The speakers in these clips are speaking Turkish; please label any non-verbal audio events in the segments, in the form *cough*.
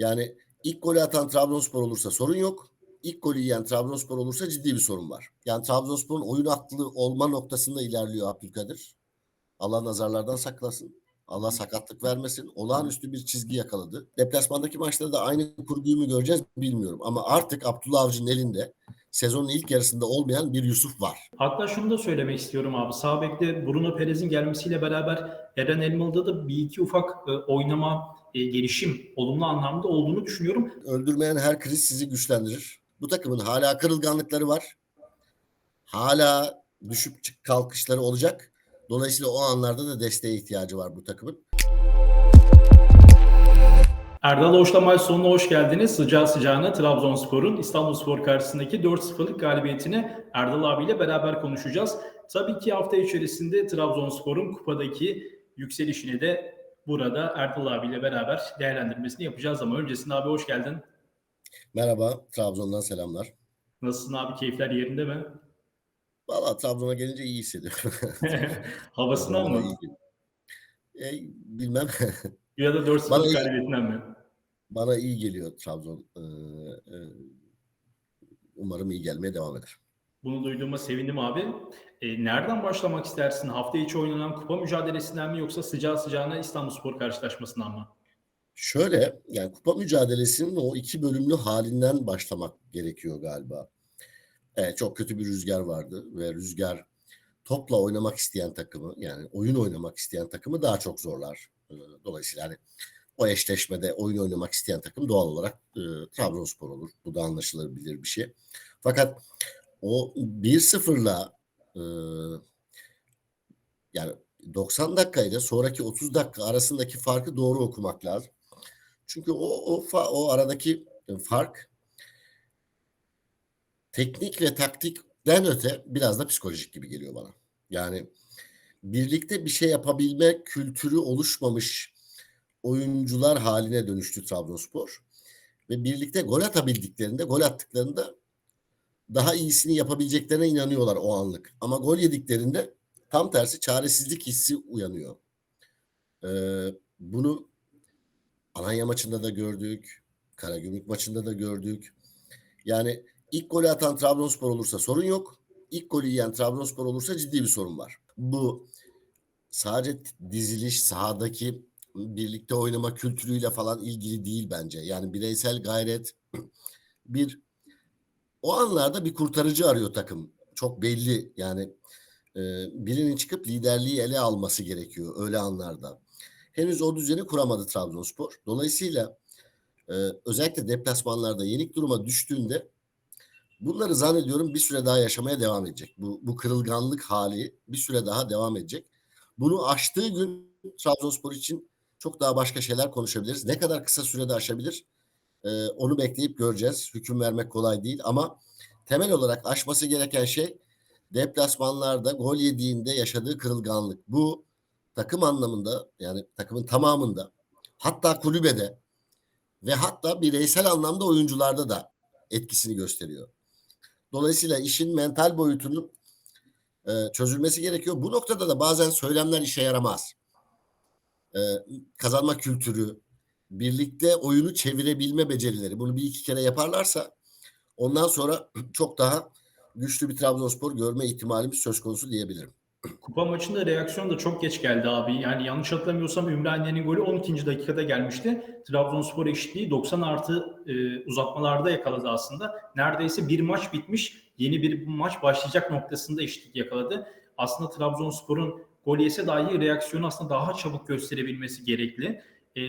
Yani ilk golü atan Trabzonspor olursa sorun yok. İlk golü yiyen Trabzonspor olursa ciddi bir sorun var. Yani Trabzonspor'un oyun aklı olma noktasında ilerliyor Abdülkadir. Allah nazarlardan saklasın. Allah sakatlık vermesin. Olağanüstü bir çizgi yakaladı. Deplasmandaki maçta da aynı kurguyu mu göreceğiz bilmiyorum. Ama artık Abdullah Avcı'nın elinde sezonun ilk yarısında olmayan bir Yusuf var. Hatta şunu da söylemek istiyorum abi. Sağ bekte Bruno Perez'in gelmesiyle beraber Eren Elmalı'da da bir iki ufak e, oynama, e, gelişim olumlu anlamda olduğunu düşünüyorum. Öldürmeyen her kriz sizi güçlendirir. Bu takımın hala kırılganlıkları var. Hala düşüp çık kalkışları olacak. Dolayısıyla o anlarda da desteğe ihtiyacı var bu takımın. Erdal Hoş'la maç sonuna hoş geldiniz. Sıcağı sıcağına Trabzonspor'un İstanbulspor karşısındaki 4-0'lık galibiyetini Erdal abiyle beraber konuşacağız. Tabii ki hafta içerisinde Trabzonspor'un kupadaki yükselişini de burada Erdal abiyle beraber değerlendirmesini yapacağız ama öncesinde abi hoş geldin. Merhaba, Trabzon'dan selamlar. Nasılsın abi? Keyifler yerinde mi? Valla Trabzon'a gelince iyi hissediyorum. *laughs* Havasından mı? E, bilmem. *laughs* Ya da 4-0 Bana iyi- galibiyetinden mi? Bana iyi geliyor Trabzon. Ee, e, umarım iyi gelmeye devam eder. Bunu duyduğuma sevindim abi. E, nereden başlamak istersin? Hafta içi oynanan kupa mücadelesinden mi yoksa sıcağı sıcağına İstanbulspor karşılaşmasından mı? Şöyle yani kupa mücadelesinin o iki bölümlü halinden başlamak gerekiyor galiba. Evet, çok kötü bir rüzgar vardı ve rüzgar topla oynamak isteyen takımı yani oyun oynamak isteyen takımı daha çok zorlar. Ee, Dolayısıyla hani o eşleşmede oyun oynamak isteyen takım doğal olarak e, Trabzonspor olur. Bu da anlaşılabilir bir şey. Fakat o 1-0'la e, yani 90 dakikayla sonraki 30 dakika arasındaki farkı doğru okumak lazım. Çünkü o o, fa- o aradaki fark teknik ve taktikten öte biraz da psikolojik gibi geliyor bana. Yani birlikte bir şey yapabilme kültürü oluşmamış oyuncular haline dönüştü Trabzonspor. Ve birlikte gol atabildiklerinde, gol attıklarında daha iyisini yapabileceklerine inanıyorlar o anlık. Ama gol yediklerinde tam tersi çaresizlik hissi uyanıyor. Ee, bunu Alanya maçında da gördük. Karagümrük maçında da gördük. Yani ilk golü atan Trabzonspor olursa sorun yok. İlk golü yiyen Trabzonspor olursa ciddi bir sorun var. Bu sadece diziliş sahadaki birlikte oynama kültürüyle falan ilgili değil bence. Yani bireysel gayret *clears throat* bir o anlarda bir kurtarıcı arıyor takım. Çok belli yani e, birinin çıkıp liderliği ele alması gerekiyor öyle anlarda. Henüz o düzeni kuramadı Trabzonspor. Dolayısıyla e, özellikle deplasmanlarda yenik duruma düştüğünde bunları zannediyorum bir süre daha yaşamaya devam edecek. Bu, bu kırılganlık hali bir süre daha devam edecek. Bunu aştığı gün Trabzonspor için çok daha başka şeyler konuşabiliriz. Ne kadar kısa sürede aşabilir e, onu bekleyip göreceğiz. Hüküm vermek kolay değil ama temel olarak aşması gereken şey deplasmanlarda gol yediğinde yaşadığı kırılganlık. Bu takım anlamında yani takımın tamamında hatta kulübede ve hatta bireysel anlamda oyuncularda da etkisini gösteriyor. Dolayısıyla işin mental boyutunun e, çözülmesi gerekiyor. Bu noktada da bazen söylemler işe yaramaz. E, kazanma kültürü, birlikte oyunu çevirebilme becerileri bunu bir iki kere yaparlarsa ondan sonra *clears throat* çok daha güçlü bir Trabzonspor görme ihtimalimiz söz konusu diyebilirim. Kupa maçında reaksiyon da çok geç geldi abi. Yani yanlış hatırlamıyorsam Ümraniye'nin golü 12. dakikada gelmişti. Trabzonspor eşitliği 90 artı e, uzatmalarda yakaladı aslında. Neredeyse bir maç bitmiş, yeni bir maç başlayacak noktasında eşitlik yakaladı. Aslında Trabzonspor'un gol yese dahi reaksiyonu aslında daha çabuk gösterebilmesi gerekli. E,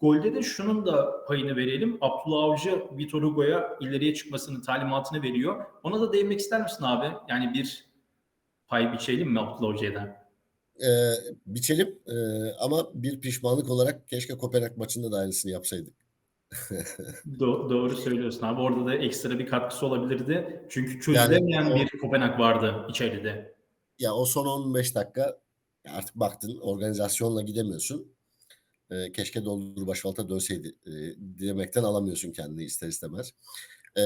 golde de şunun da payını verelim. Abdullah Avcı Vitor Hugo'ya ileriye çıkmasının talimatını veriyor. Ona da değinmek ister misin abi? Yani bir pay biçelim mi Abdullah Hoca'dan? Ee, biçelim ee, ama bir pişmanlık olarak keşke Kopenhag maçında da aynısını yapsaydık. *laughs* Do- doğru söylüyorsun abi. Orada da ekstra bir katkısı olabilirdi. Çünkü çözülemeyen Yani o- bir Kopenhag vardı içeride. Ya o son 15 dakika artık baktın organizasyonla gidemiyorsun. Ee, keşke Doldur Başvalt'a dönseydi e, demekten alamıyorsun kendini ister istemez. Ee,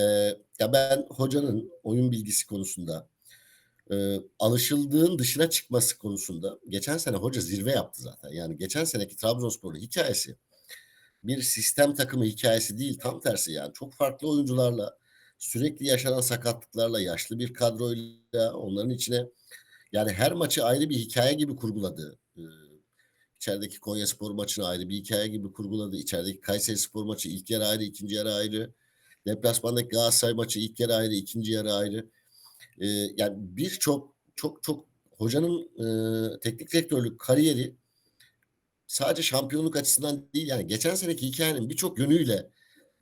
ya ben hocanın oyun bilgisi konusunda e, alışıldığın dışına çıkması konusunda geçen sene hoca zirve yaptı zaten. Yani geçen seneki Trabzonspor'un hikayesi bir sistem takımı hikâyesi değil, tam tersi yani. Çok farklı oyuncularla, sürekli yaşanan sakatlıklarla, yaşlı bir kadroyla onların içine yani her maçı ayrı bir hikâye gibi kurguladı. Eee, içerideki Konyaspor maçını ayrı bir hikâye gibi kurguladı. İçerideki Kayserispor maçı ilk yarı ayrı, ikinci yarı ayrı. Deplasmandaki Galatasaray maçı ilk yarı ayrı, ikinci yarı ayrı. Eee, yani birçok çok çok hocanın, eee, teknik direktörlük kariyeri sadece şampiyonluk açısından değil, yani geçen seneki hikâyenin birçok yönüyle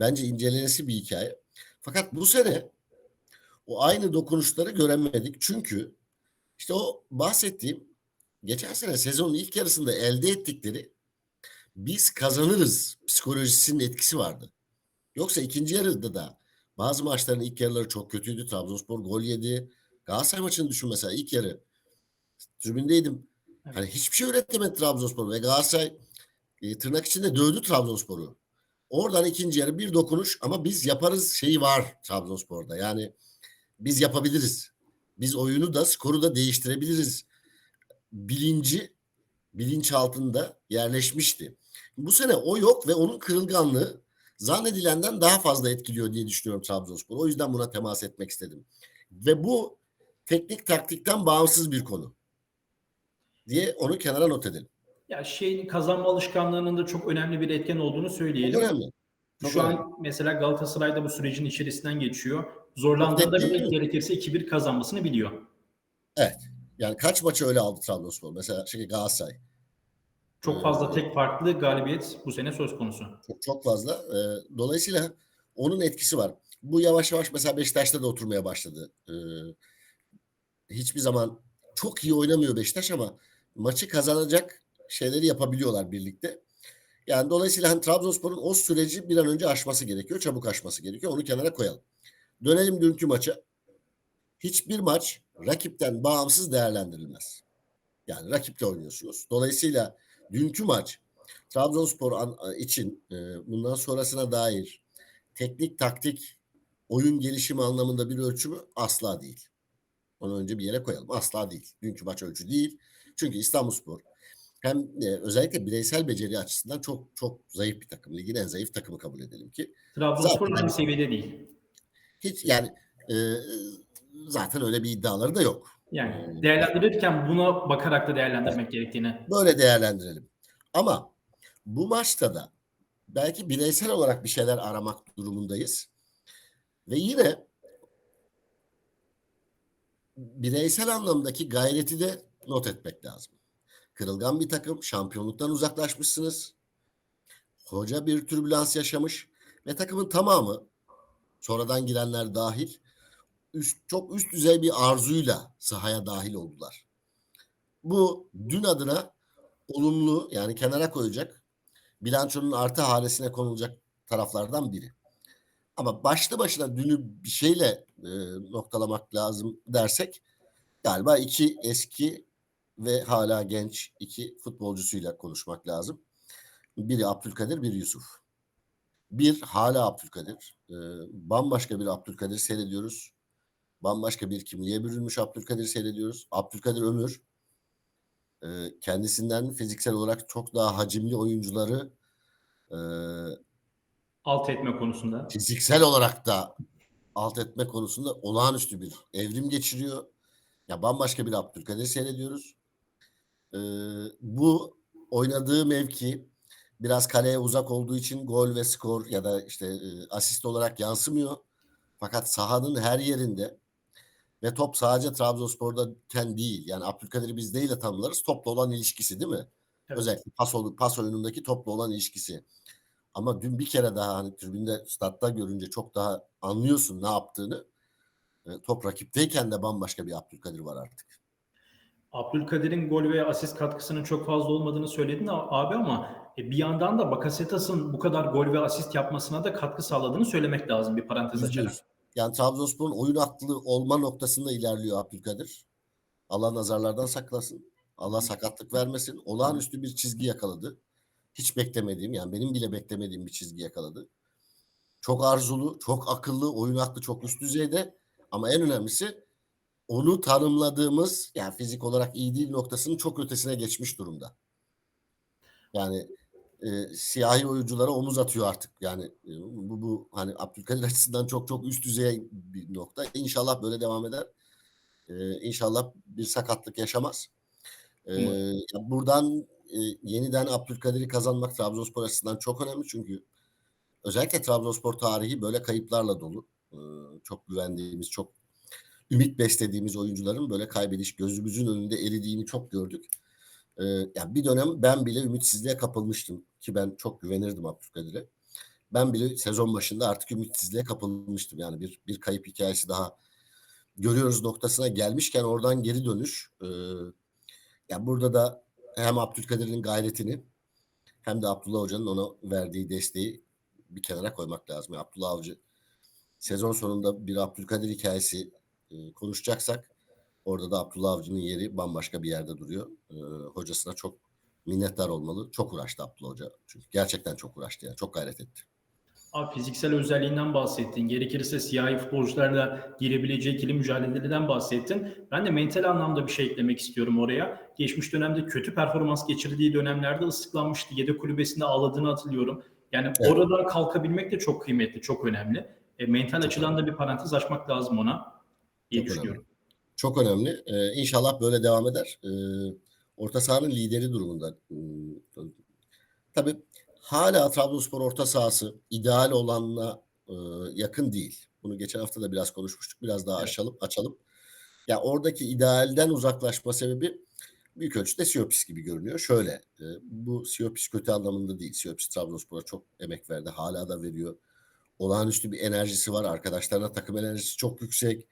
bence incelenesi bir hikâye. Fakat bu sene o aynı dokunuşları göremedik. Çünkü işte o bahsettiğim geçen sene sezonun ilk yarısında elde ettikleri biz kazanırız psikolojisinin etkisi vardı. Yoksa ikinci yarıda da bazı maçların ilk yarıları çok kötüydü. Trabzonspor gol yedi. Galatasaray maçını düşün mesela ilk yarı. Tribündeydim. Evet. Hani hiçbir şey üretemedi Trabzonspor ve Galatasaray e, tırnak içinde dövdü Trabzonspor'u. Oradan ikinci yarı bir dokunuş ama biz yaparız şeyi var Trabzonspor'da. Yani biz yapabiliriz. Biz oyunu da skoru da değiştirebiliriz. Bilinci bilinç altında yerleşmişti. Bu sene o yok ve onun kırılganlığı zannedilenden daha fazla etkiliyor diye düşünüyorum Trabzonspor. O yüzden buna temas etmek istedim. Ve bu teknik taktikten bağımsız bir konu diye onu kenara not edelim. Ya şeyin kazanma alışkanlığının da çok önemli bir etken olduğunu Çok söyleyelim. önemli. Çok Şu önemli. an mesela Galatasaray'da bu sürecin içerisinden geçiyor. Zorlandığında bile gerekirse 2-1 kazanmasını biliyor. Evet. Yani kaç maçı öyle aldı Trabzonspor? Mesela şey Galatasaray. Çok fazla tek farklı galibiyet bu sene söz konusu. Çok, çok fazla. Ee, dolayısıyla onun etkisi var. Bu yavaş yavaş mesela Beşiktaş'ta da oturmaya başladı. Ee, hiçbir zaman çok iyi oynamıyor Beşiktaş ama maçı kazanacak şeyleri yapabiliyorlar birlikte. Yani dolayısıyla hani Trabzonspor'un o süreci bir an önce aşması gerekiyor. Çabuk aşması gerekiyor. Onu kenara koyalım. Dönelim dünkü maça. Hiçbir maç rakipten bağımsız değerlendirilmez. Yani rakiple oynuyorsunuz. Dolayısıyla dünkü maç Trabzonspor için e, bundan sonrasına dair teknik taktik oyun gelişimi anlamında bir ölçümü asla değil. Onu önce bir yere koyalım. Asla değil. Dünkü maç ölçü değil. Çünkü İstanbulspor hem e, özellikle bireysel beceri açısından çok çok zayıf bir takım. Ligin en zayıf takımı kabul edelim ki. Trabzonspor aynı seviyede değil. Hiç yani e, zaten öyle bir iddiaları da yok. Yani değerlendirirken buna bakarak da değerlendirmek gerektiğini. Böyle değerlendirelim. Ama bu maçta da belki bireysel olarak bir şeyler aramak durumundayız. Ve yine bireysel anlamdaki gayreti de not etmek lazım. Kırılgan bir takım, şampiyonluktan uzaklaşmışsınız. Hoca bir türbülans yaşamış ve takımın tamamı sonradan girenler dahil üst, çok üst düzey bir arzuyla sahaya dahil oldular. Bu dün adına olumlu yani kenara koyacak bilançonun artı hanesine konulacak taraflardan biri. Ama başlı başına dünü bir şeyle e, noktalamak lazım dersek galiba iki eski ve hala genç iki futbolcusuyla konuşmak lazım. Biri Abdülkadir, biri Yusuf. Bir hala Abdülkadir. E, bambaşka bir Abdülkadir seyrediyoruz. Bambaşka bir kimliğe bürünmüş Abdülkadir seyrediyoruz. Abdülkadir Ömür e, kendisinden fiziksel olarak çok daha hacimli oyuncuları e, Alt etme konusunda. fiziksel olarak da alt etme konusunda olağanüstü bir evrim geçiriyor. Ya bambaşka bir Abdülkadir seyrediyoruz. Ee, bu oynadığı mevki biraz kaleye uzak olduğu için gol ve skor ya da işte e, asist olarak yansımıyor. Fakat sahanın her yerinde ve top sadece Trabzonspor'dayken değil. Yani Abdülkadir'i biz neyle tanımlarız? Topla olan ilişkisi değil mi? Evet. Özellikle pas, pas oyunundaki topla olan ilişkisi. Ama dün bir kere daha hani tribünde statta görünce çok daha anlıyorsun ne yaptığını. E, top rakipteyken de bambaşka bir Abdülkadir var artık. Abdülkadir'in gol ve asist katkısının çok fazla olmadığını söyledin abi ama e, bir yandan da Bakasetas'ın bu kadar gol ve asist yapmasına da katkı sağladığını söylemek lazım bir parantez açarak. Yani Trabzonspor'un oyun aklı olma noktasında ilerliyor Abdülkadir. Allah nazarlardan saklasın. Allah sakatlık vermesin. Olağanüstü bir çizgi yakaladı. Hiç beklemediğim yani benim bile beklemediğim bir çizgi yakaladı. Çok arzulu, çok akıllı, oyun aklı çok üst düzeyde. Ama en önemlisi onu tanımladığımız yani fizik olarak iyi değil noktasının çok ötesine geçmiş durumda. Yani e, siyahi oyunculara omuz atıyor artık. Yani e, bu, bu hani Abdülkadir açısından çok çok üst düzey bir nokta. İnşallah böyle devam eder. E, inşallah bir sakatlık yaşamaz. E, ya buradan e, yeniden Abdülkadir'i kazanmak Trabzonspor açısından çok önemli çünkü özellikle Trabzonspor tarihi böyle kayıplarla dolu. E, çok güvendiğimiz, çok ümit beslediğimiz oyuncuların böyle kaybediş gözümüzün önünde eridiğini çok gördük. Ee, yani bir dönem ben bile ümitsizliğe kapılmıştım ki ben çok güvenirdim Abdülkadir'e. Ben bile sezon başında artık ümitsizliğe kapılmıştım. Yani bir bir kayıp hikayesi daha görüyoruz noktasına gelmişken oradan geri dönüş. E, yani burada da hem Abdülkadir'in gayretini hem de Abdullah Hoca'nın ona verdiği desteği bir kenara koymak lazım. Yani Abdullah Avcı sezon sonunda bir Abdülkadir hikayesi e, konuşacaksak orada da Abdullah Avcı'nın yeri bambaşka bir yerde duruyor. E, hocasına çok minnettar olmalı. Çok uğraştı Abdullah Hoca. Çünkü gerçekten çok uğraştı yani. Çok gayret etti. Abi fiziksel özelliğinden bahsettin. Gerekirse siyahi futbolcularla girebileceği ikili mücadelelerden bahsettin. Ben de mental anlamda bir şey eklemek istiyorum oraya. Geçmiş dönemde kötü performans geçirdiği dönemlerde ıslıklanmıştı. Yedek kulübesinde ağladığını hatırlıyorum. Yani Evet. oradan kalkabilmek de çok kıymetli, çok önemli. E, mental Çok açıdan da bir parantez açmak lazım ona diye Çok düşünüyorum. Çok önemli. Ee, inşallah böyle devam eder. Ee, orta sahanın lideri durumunda. Tabii hala Trabzonspor orta sahası ideal olanla e, yakın değil. Bunu geçen hafta da biraz konuşmuştuk. Biraz daha Evet. açalım. açalım. Ya oradaki idealden uzaklaşma sebebi büyük ölçüde Siopis gibi görünüyor. Şöyle, e, bu Siopis kötü anlamında değil. Siopis Trabzonspor'a çok emek verdi. Hala da veriyor. Olağanüstü bir enerjisi var. Arkadaşlarına takım enerjisi çok yüksek.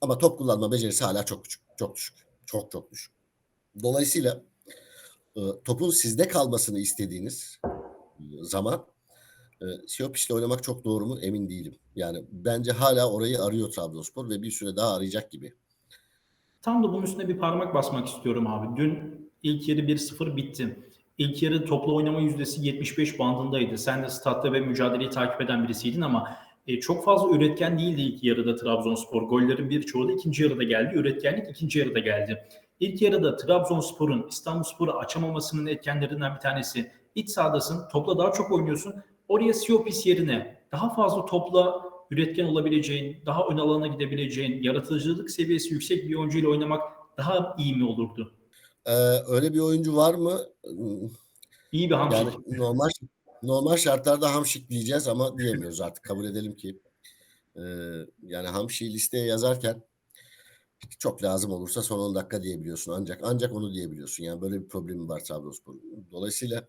Ama top kullanma becerisi hala çok küçük. Çok düşük. Çok çok düşük. Dolayısıyla e, topun sizde kalmasını istediğiniz e, zaman e, Siopis'le oynamak çok doğru mu emin değilim. Yani bence hala orayı arıyor Trabzonspor ve bir süre daha arayacak gibi. Tam da bunun üstüne bir parmak basmak istiyorum abi. Dün ilk yarı 1-0 bitti. İlk yarı toplu oynama yüzdesi 75 bandındaydı. Sen de statta ve mücadeleyi takip eden birisiydin ama e, çok fazla üretken değildi ilk yarıda Trabzonspor. Gollerin birçoğu da ikinci yarıda geldi. Üretkenlik ikinci yarıda geldi. İlk yarıda Trabzonspor'un İstanbulspor'u açamamasının etkenlerinden bir tanesi iç sahadasın, topla daha çok oynuyorsun. Oraya Siopis yerine daha fazla topla üretken olabileceğin, daha ön alana gidebileceğin, yaratıcılık seviyesi yüksek bir oyuncuyla oynamak daha iyi mi olurdu? Ee, öyle bir oyuncu var mı? İyi bir hamşik. Yani normal normal şartlarda Hamşik diyeceğiz ama diyemiyoruz artık. Kabul edelim ki e, yani Hamşik'i listeye yazarken çok lazım olursa son 10 dakika diyebiliyorsun. Ancak ancak onu diyebiliyorsun. Yani böyle bir problemi var Trabzonspor'un. Dolayısıyla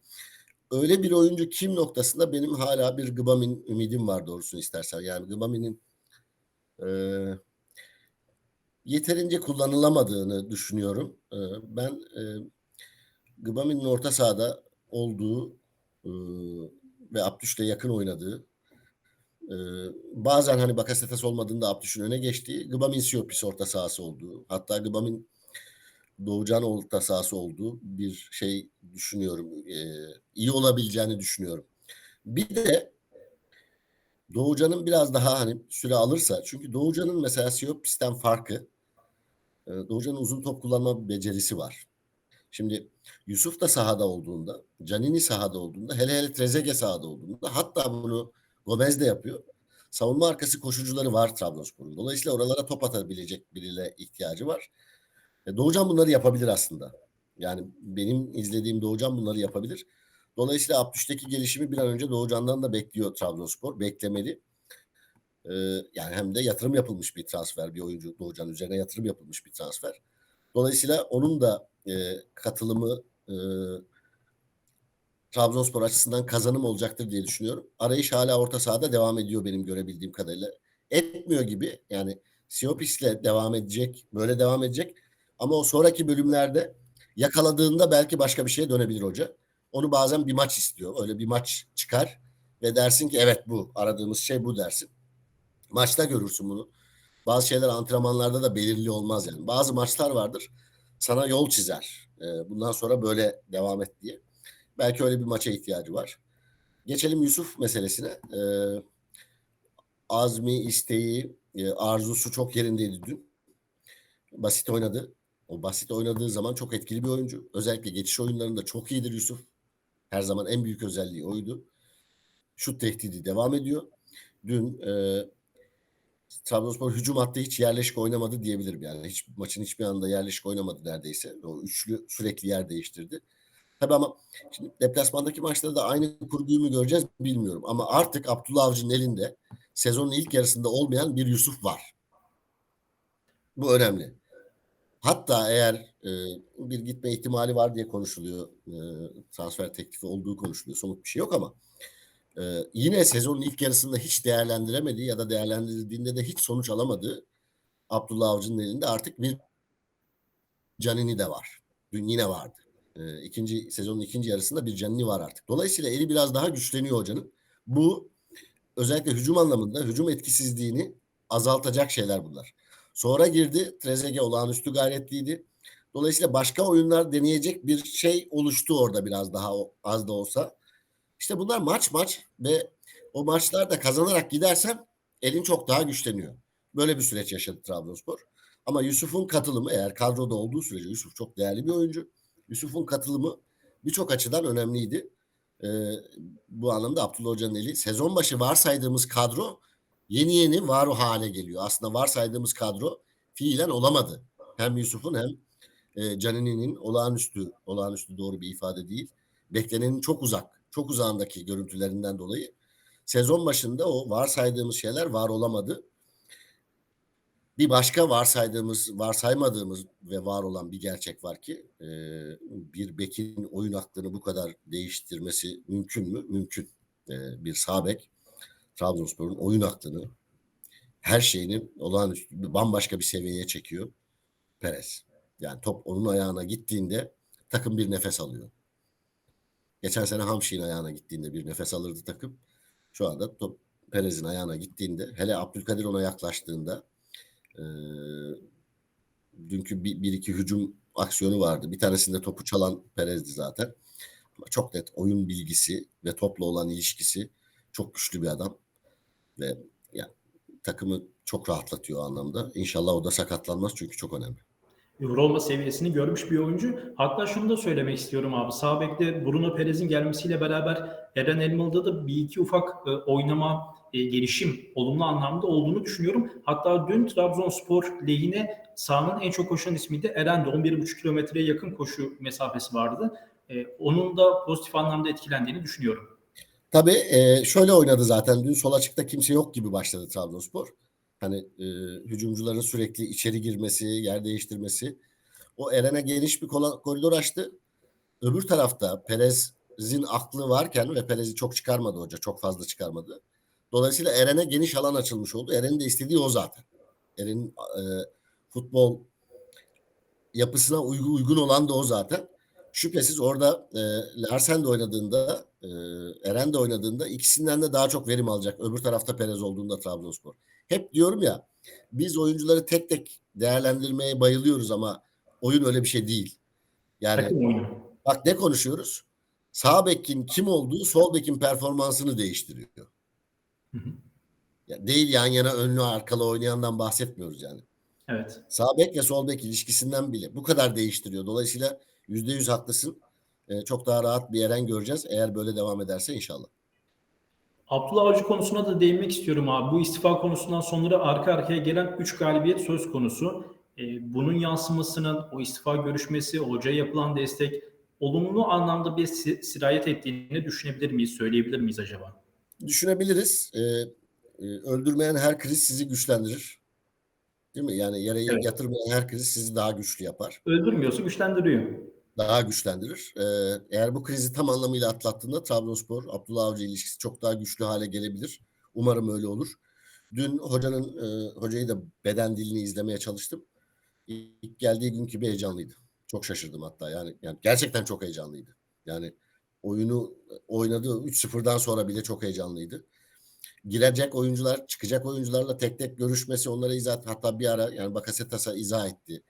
öyle bir oyuncu kim noktasında benim hala bir Gıbamin ümidim var doğrusunu istersen. Yani Gıbamin'in e, yeterince kullanılamadığını düşünüyorum. E, ben e, Gıbamin'in orta sahada olduğu e, ve Abdüş'le yakın oynadığı e, bazen hani Bakasetas olmadığında Abdüş'ün öne geçtiği Gıbamin Siopis orta sahası olduğu hatta Gıbamin Doğucan orta sahası olduğu bir şey düşünüyorum. E, iyi olabileceğini düşünüyorum. Bir de Doğucan'ın biraz daha hani süre alırsa çünkü Doğucan'ın mesela Siopis'ten farkı e, Doğucan'ın uzun top kullanma becerisi var. Şimdi Yusuf da sahada olduğunda, Canini sahada olduğunda, hele hele Trezeguet sahada olduğunda hatta bunu Gomez de yapıyor. Savunma arkası koşucuları var Trabzonspor'un. Dolayısıyla oralara top atabilecek biriyle ihtiyacı var. E, Doğucan bunları yapabilir aslında. Yani benim izlediğim Doğucan bunları yapabilir. Dolayısıyla Abdüş'teki gelişimi bir an önce Doğucan'dan da bekliyor Trabzonspor. Beklemeli. Ee, yani hem de yatırım yapılmış bir transfer. Bir oyuncu Doğucan üzerine yatırım yapılmış bir transfer. Dolayısıyla onun da e, katılımı e, Trabzonspor açısından kazanım olacaktır diye düşünüyorum. Arayış hala orta sahada devam ediyor benim görebildiğim kadarıyla. Etmiyor gibi yani Siopis'le devam edecek, böyle devam edecek. Ama o sonraki bölümlerde yakaladığında belki başka bir şeye dönebilir hoca. Onu bazen bir maç istiyor. Öyle bir maç çıkar ve dersin ki evet bu aradığımız şey bu dersin. Maçta görürsün bunu. Bazı şeyler antrenmanlarda da belirli olmaz yani. Bazı maçlar vardır sana yol çizer. Bundan sonra böyle devam et diye. Belki öyle bir maça ihtiyacı var. Geçelim Yusuf meselesine. Ee, azmi, isteği, e, arzusu çok yerindeydi dün. Basit oynadı. O basit oynadığı zaman çok etkili bir oyuncu. Özellikle geçiş oyunlarında çok iyidir Yusuf. Her zaman en büyük özelliği oydu. Şut tehdidi devam ediyor. Dün e, Trabzonspor hücum hattı hiç yerleşik oynamadı diyebilirim yani. Hiç maçın hiçbir anda yerleşik oynamadı neredeyse. O üçlü sürekli yer değiştirdi. Tabii ama şimdi deplasmandaki maçlarda da aynı kurguyu mu göreceğiz bilmiyorum. Ama artık Abdullah Avcı'nın elinde sezonun ilk yarısında olmayan bir Yusuf var. Bu önemli. Hatta eğer e, bir gitme ihtimali var diye konuşuluyor. E, transfer teklifi olduğu konuşuluyor. Somut bir şey yok ama e, yine sezonun ilk yarısında hiç değerlendiremediği ya da değerlendirildiğinde de hiç sonuç alamadığı Abdullah Avcı'nın elinde artık bir Canini de var. Dün yine vardı. E, ikinci sezonun ikinci yarısında bir Canini var artık. Dolayısıyla eli biraz daha güçleniyor hocanın. Bu özellikle hücum anlamında hücum etkisizliğini azaltacak şeyler bunlar. Sonra girdi. Trezeguet olağanüstü gayretliydi. Dolayısıyla başka oyunlar deneyecek bir şey oluştu orada biraz daha az da olsa. İşte bunlar maç maç ve o maçlarda kazanarak gidersen elin çok daha güçleniyor. Böyle bir süreç yaşadı Trabzonspor. Ama Yusuf'un katılımı eğer kadroda olduğu sürece Yusuf çok değerli bir oyuncu. Yusuf'un katılımı birçok açıdan önemliydi. Ee, bu anlamda Abdullah Hoca'nın eli sezon başı varsaydığımız kadro yeni yeni var o hale geliyor. Aslında varsaydığımız kadro fiilen olamadı. Hem Yusuf'un hem e, Canini'nin olağanüstü, olağanüstü doğru bir ifade değil. Beklenenin çok uzak, çok uzağındaki görüntülerinden dolayı sezon başında o varsaydığımız şeyler var olamadı. Bir başka varsaydığımız, varsaymadığımız ve var olan bir gerçek var ki e, bir bekin oyun aklını bu kadar değiştirmesi mümkün mü? Mümkün. E, bir sağ bek Trabzonspor'un oyun aklını her şeyini olağanüstü bambaşka bir seviyeye çekiyor Perez. Yani top onun ayağına gittiğinde takım bir nefes alıyor. Geçen sene Hamşik'in ayağına gittiğinde bir nefes alırdı takım. Şu anda top Perez'in ayağına gittiğinde hele Abdülkadir ona yaklaştığında e, dünkü bir, bir iki hücum aksiyonu vardı. Bir tanesinde topu çalan Perez'di zaten. Ama çok net oyun bilgisi ve topla olan ilişkisi çok güçlü bir adam ve yani takımı çok rahatlatıyor o anlamda. İnşallah o da sakatlanmaz çünkü çok önemli. Euro seviyesini görmüş bir oyuncu. Hatta şunu da söylemek istiyorum abi. Sağ bekte Bruno Perez'in gelmesiyle beraber Eren Elmalı'da da bir iki ufak e, oynama e, gelişim olumlu anlamda olduğunu düşünüyorum. Hatta dün Trabzonspor lehine sahanın en çok koşan ismi de Eren'di. 11,5 kilometreye yakın koşu mesafesi vardı. E, onun da pozitif anlamda etkilendiğini düşünüyorum. Tabii e, şöyle oynadı zaten. Dün sol açıkta kimse yok gibi başladı Trabzonspor. Hani e, hücumcuların sürekli içeri girmesi, yer değiştirmesi. O Eren'e geniş bir koridor açtı. Öbür tarafta Perez'in aklı varken ve Perez'i çok çıkarmadı hoca. Çok fazla çıkarmadı. Dolayısıyla Eren'e geniş alan açılmış oldu. Eren'in de istediği o zaten. Eren'in e, futbol yapısına uygun, uygun olan da o zaten. Şüphesiz orada e, Larsen de oynadığında, e, Eren de oynadığında ikisinden de daha çok verim alacak. Öbür tarafta Perez olduğunda Trabzonspor. Hep diyorum ya biz oyuncuları tek tek değerlendirmeye bayılıyoruz ama oyun öyle bir şey değil. Yani bak ne konuşuyoruz? Sağ bekin kim olduğu sol bekin performansını değiştiriyor. Hı hı. Ya değil yan yana önlü arkalı oynayandan bahsetmiyoruz yani. Evet. Sağ bek ve sol bek ilişkisinden bile bu kadar değiştiriyor. Dolayısıyla yüzde yüz haklısın. Ee, çok daha rahat bir Eren göreceğiz. Eğer böyle devam ederse inşallah. Abdullah Avcı konusuna da değinmek istiyorum abi. Bu istifa konusundan sonra arka arkaya gelen 3 galibiyet söz konusu. Ee, bunun yansımasının, o istifa görüşmesi, hocaya yapılan destek olumlu anlamda bir sirayet ettiğini düşünebilir miyiz, söyleyebilir miyiz acaba? Düşünebiliriz. Ee, e, öldürmeyen her kriz sizi güçlendirir. Değil mi? Yani yere evet. yatırmayan her kriz sizi daha güçlü yapar. Öldürmüyorsa güçlendiriyor. Daha güçlendirir. Ee, eğer bu krizi tam anlamıyla atlattığında Trabzonspor, Abdullah Avcı ilişkisi çok daha güçlü hale gelebilir. Umarım öyle olur. Dün hocanın, e, hocayı da beden dilini izlemeye çalıştım. İlk geldiği günkü bir heyecanlıydı. Çok şaşırdım hatta. Yani, yani gerçekten çok heyecanlıydı. Yani oyunu oynadığı 3-0'dan sonra bile çok heyecanlıydı girecek oyuncular, çıkacak oyuncularla tek tek görüşmesi onlara izah. Hatta bir ara yani Bakasetas'a izah etti.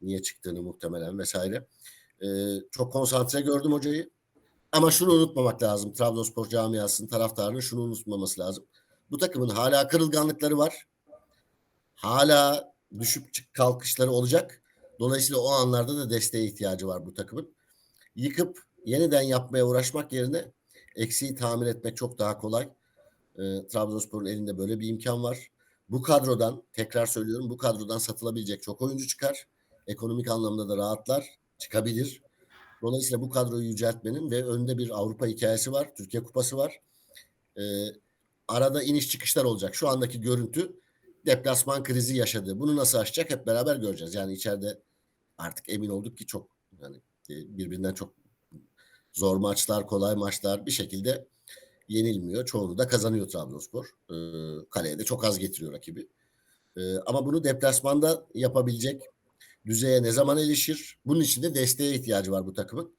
Niye çıktığını muhtemelen vesaire. Ee, çok konsantre gördüm hocayı. Ama şunu unutmamak lazım. Trabzonspor camiasının taraftarının şunu unutmaması lazım. Bu takımın hala kırılganlıkları var. Hala düşüp kalkışları olacak. Dolayısıyla o anlarda da desteğe ihtiyacı var bu takımın. Yıkıp yeniden yapmaya uğraşmak yerine eksiği tamir etmek çok daha kolay. E, Trabzonspor'un elinde böyle bir imkan var. Bu kadrodan tekrar söylüyorum bu kadrodan satılabilecek çok oyuncu çıkar. Ekonomik anlamda da rahatlar çıkabilir. Dolayısıyla bu kadroyu yüceltmenin ve önde bir Avrupa hikayesi var. Türkiye Kupası var. E, arada iniş çıkışlar olacak. Şu andaki görüntü deplasman krizi yaşadı. Bunu nasıl aşacak hep beraber göreceğiz. Yani içeride artık emin olduk ki çok yani e, birbirinden çok zor maçlar, kolay maçlar bir şekilde yenilmiyor. Çoğunu da kazanıyor Trabzonspor. E, kaleye de çok az getiriyor rakibi. E, ama bunu deplasmanda yapabilecek düzeye ne zaman erişir? Bunun için de desteğe ihtiyacı var bu takımın.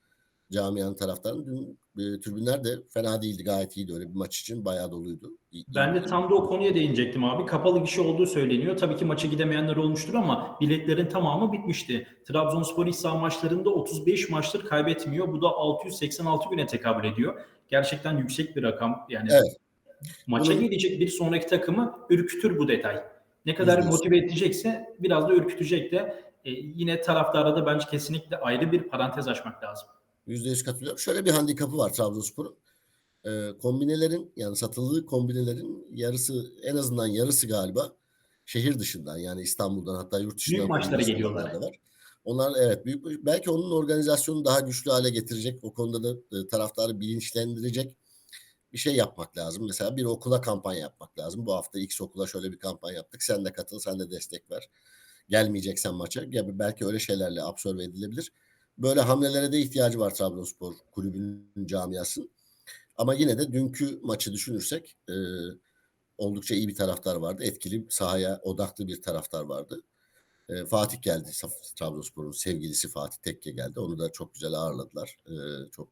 Camianın taraftarının. Dün e, tribünler de fena değildi. Gayet iyiydi. Öyle bir maç için bayağı doluydu. İyi- Ben de tam da o konuya değinecektim abi. Kapalı gişe olduğu söyleniyor. Tabii ki maça gidemeyenler olmuştur ama biletlerin tamamı bitmişti. Trabzonspor iç saha maçlarında 35 maçtır kaybetmiyor. Bu da 686 güne tekabül ediyor. Gerçekten yüksek bir rakam. Yani Evet. maça Bunu- gelecek bir sonraki takımı ürkütür bu detay. Ne kadar motive edecekse biraz da ürkütecek de e, yine taraftara da bence kesinlikle ayrı bir parantez açmak lazım. %100 katılıyorum. Şöyle bir handikapı var Trabzonspor'un. Ee, kombinelerin yani satıldığı kombinelerin yarısı en azından yarısı galiba şehir dışından yani İstanbul'dan hatta yurt dışından Büyük maçlara geliyorlar. var. Onlar evet büyük belki onun organizasyonu daha güçlü hale getirecek. O konuda da e, taraftarı bilinçlendirecek bir şey yapmak lazım. Mesela bir okula kampanya yapmak lazım. Bu hafta X okula şöyle bir kampanya yaptık. Sen de katıl, sen de destek ver. Gelmeyeceksen maça. Ya belki öyle şeylerle absorbe edilebilir. Böyle hamlelere de ihtiyacı var Trabzonspor kulübünün camiasının. Ama yine de dünkü maçı düşünürsek e, oldukça iyi bir taraftar vardı. Etkili sahaya odaklı bir taraftar vardı. E, Fatih geldi. Trabzonspor'un sevgilisi Fatih Tekke geldi. Onu da çok güzel ağırladılar. E, çok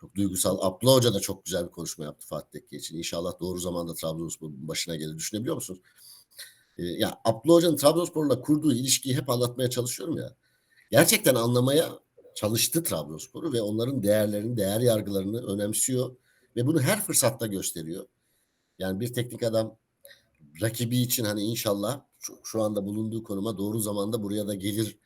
çok duygusal. Abdullah Hoca da çok güzel bir konuşma yaptı Fatih Tekke için. İnşallah doğru zamanda Trabzonspor'un başına gelir. Düşünebiliyor musunuz? E, ya Abdullah Hoca'nın Trabzonspor'la kurduğu ilişkiyi hep anlatmaya çalışıyorum ya. Gerçekten anlamaya çalıştı Trabzonspor'u ve onların değerlerini, değer yargılarını önemsiyor ve bunu her fırsatta gösteriyor. Yani bir teknik adam rakibi için hani inşallah şu, şu anda bulunduğu konuma doğru zamanda buraya da gelir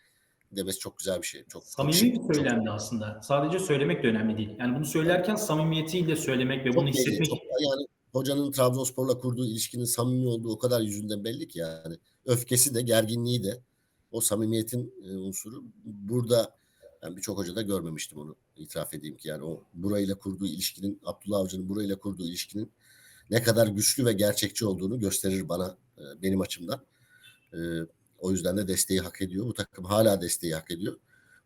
demesi çok güzel bir şey. Çok çok Samimi şık, bir çok- söylemdi aslında. Sadece söylemek de önemli değil. Yani bunu söylerken samimiyetiyle söylemek ve çok bunu hissetmek çok- yani hocanın Trabzonspor'la kurduğu ilişkinin samimi olduğu o kadar yüzünden belli ki yani. Öfkesi de gerginliği de o samimiyetin e, unsuru burada ben birçok hocada görmemiştim onu itiraf edeyim ki yani o burayla kurduğu ilişkinin Abdullah Avcı'nın burayla kurduğu ilişkinin ne kadar güçlü ve gerçekçi olduğunu gösterir bana e, benim açımdan. E, o yüzden de desteği hak ediyor. Bu takım hala desteği hak ediyor.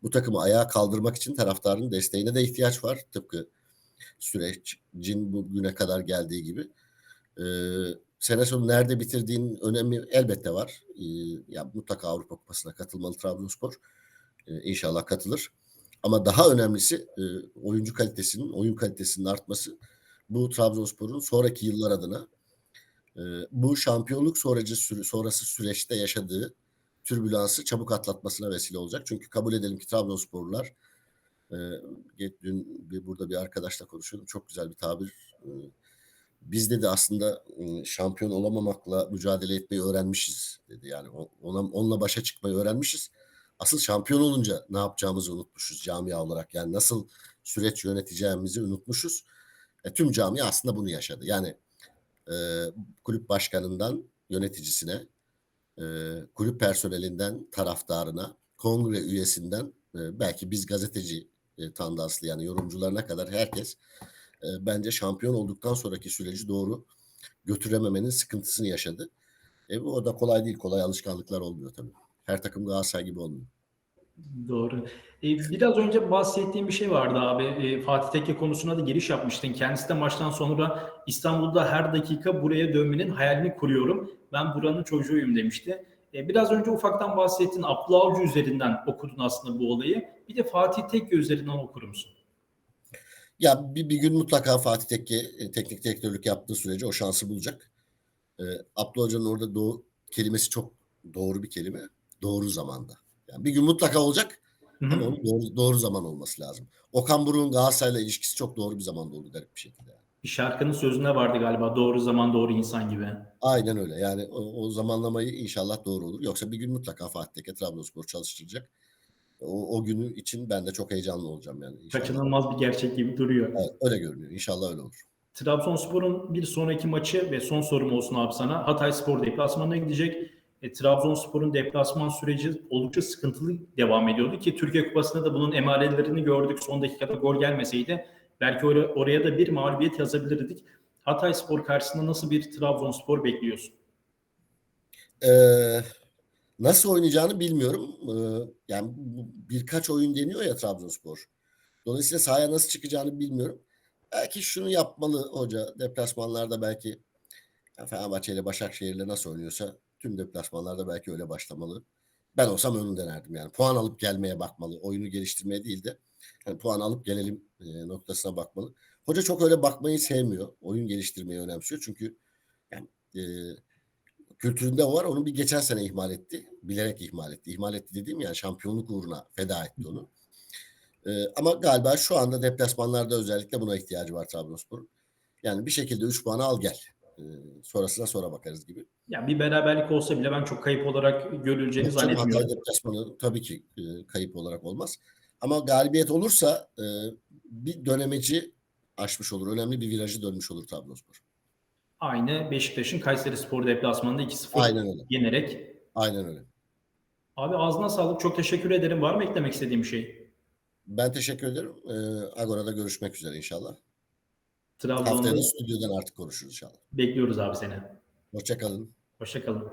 Bu takımı ayağa kaldırmak için taraftarın desteğine de ihtiyaç var. Tıpkı sürecin bugüne kadar geldiği gibi. Ee, sene sonu nerede bitirdiğinin önemi elbette var. Ee, ya mutlaka Avrupa Kupası'na katılmalı Trabzonspor. Ee, inşallah katılır. Ama daha önemlisi e, oyuncu kalitesinin, oyun kalitesinin artması. Bu Trabzonspor'un sonraki yıllar adına e, bu şampiyonluk sonracı süre, sonrası süreçte yaşadığı türbülansı çabuk atlatmasına vesile olacak. Çünkü kabul edelim ki Trabzonsporlular e, dün bir, burada bir arkadaşla konuşuyordum. Çok güzel bir tabir. E, biz dedi aslında şampiyon olamamakla mücadele etmeyi öğrenmişiz dedi. Yani ona, onunla başa çıkmayı öğrenmişiz. Asıl şampiyon olunca ne yapacağımızı unutmuşuz camia olarak. Yani nasıl süreç yöneteceğimizi unutmuşuz. E, tüm camia aslında bunu yaşadı. Yani e, kulüp başkanından yöneticisine, e, kulüp personelinden taraftarına, kongre üyesinden e, belki biz gazeteci e, tandanslı yani yorumcularına kadar herkes e, bence şampiyon olduktan sonraki süreci doğru götürememenin sıkıntısını yaşadı. E, bu da kolay değil. Kolay alışkanlıklar olmuyor tabii. Her takım Galatasaray gibi olmuyor. Doğru. Ee, biraz önce bahsettiğim bir şey vardı abi. Ee, Fatih Tekke konusuna da giriş yapmıştın. Kendisi de maçtan sonra İstanbul'da her dakika buraya dönmenin hayalini kuruyorum. Ben buranın çocuğuyum demişti. Ee, biraz önce ufaktan bahsettin. Abdullah Avcı üzerinden okudun aslında bu olayı. Bir de Fatih Tekke üzerinden okur musun? Ya bir, bir gün mutlaka Fatih Tekke e, teknik direktörlük yaptığı sürece o şansı bulacak. E, Abdullah Hoca'nın orada doğu kelimesi çok doğru bir kelime. Doğru zamanda. Yani bir gün mutlaka olacak Hı hı. ama onun doğru, doğru zaman olması lazım. Okan Buruk'un Galatasaray'la ilişkisi çok doğru bir zamanda oldu garip bir şekilde. Şarkının sözünde vardı galiba. Doğru zaman doğru insan gibi. Aynen öyle. Yani o, o zamanlamayı inşallah doğru olur. Yoksa bir gün mutlaka Fatih Tekke Trabzonspor çalıştıracak. O, o günü için ben de çok heyecanlı olacağım yani. inşallah. Kaçınılmaz bir gerçek gibi duruyor. Evet, öyle görünüyor. İnşallah öyle olur. Trabzonspor'un bir sonraki maçı ve son sorum olsun abi sana. Hatay Spor deplasmanına gidecek. E, Trabzonspor'un deplasman süreci oldukça sıkıntılı devam ediyordu ki Türkiye Kupası'nda da bunun emarelerini gördük. Son dakikada gol gelmeseydi belki or- oraya da bir mağlubiyet yazabilirdik. Hatay Spor karşısında nasıl bir Trabzonspor bekliyorsun? Ee, nasıl oynayacağını bilmiyorum. Ee, yani birkaç oyun deniyor ya Trabzonspor. Dolayısıyla sahaya nasıl çıkacağını bilmiyorum. Belki şunu yapmalı hoca. Deplasmanlarda belki yani Fenerbahçe ile Başakşehir'le nasıl oynuyorsa tüm deplasmanlarda belki öyle başlamalı. Ben olsam onu denerdim yani. Puan alıp gelmeye bakmalı. Oyunu geliştirmeye değil de yani puan alıp gelelim e, noktasına bakmalı. Hoca çok öyle bakmayı sevmiyor. Oyun geliştirmeyi önemsiyor. Çünkü yani e, kültüründe o var. Onu bir geçen sene ihmal etti. Bilerek ihmal etti. İhmal etti dediğim yani şampiyonluk uğruna feda etti onu. Ee, ama galiba şu anda deplasmanlarda özellikle buna ihtiyacı var Trabzonspor'un. Yani bir şekilde 3 puanı al gel. Ee, sonrasına sonra bakarız gibi. Ya bir beraberlik olsa bile ben çok kayıp olarak görüleceğini Yok Hatay zannetmiyorum. deplasmanı tabii ki e, kayıp olarak olmaz. Ama galibiyet olursa e, bir dönemeci aşmış olur. Önemli bir virajı dönmüş olur Trabzonspor. Aynı Beşiktaş'ın Kayseri Spor deplasmanında 2-0 Aynen öyle. yenerek. Aynen öyle. Abi ağzına sağlık. Çok teşekkür ederim. Var mı eklemek istediğim bir şey? Ben teşekkür ederim. Ee, Agora'da görüşmek üzere inşallah. Trabzon'da Haftaya da stüdyodan artık konuşuruz inşallah. bekliyoruz abi seni. Hoşçakalın. Hoşçakalın.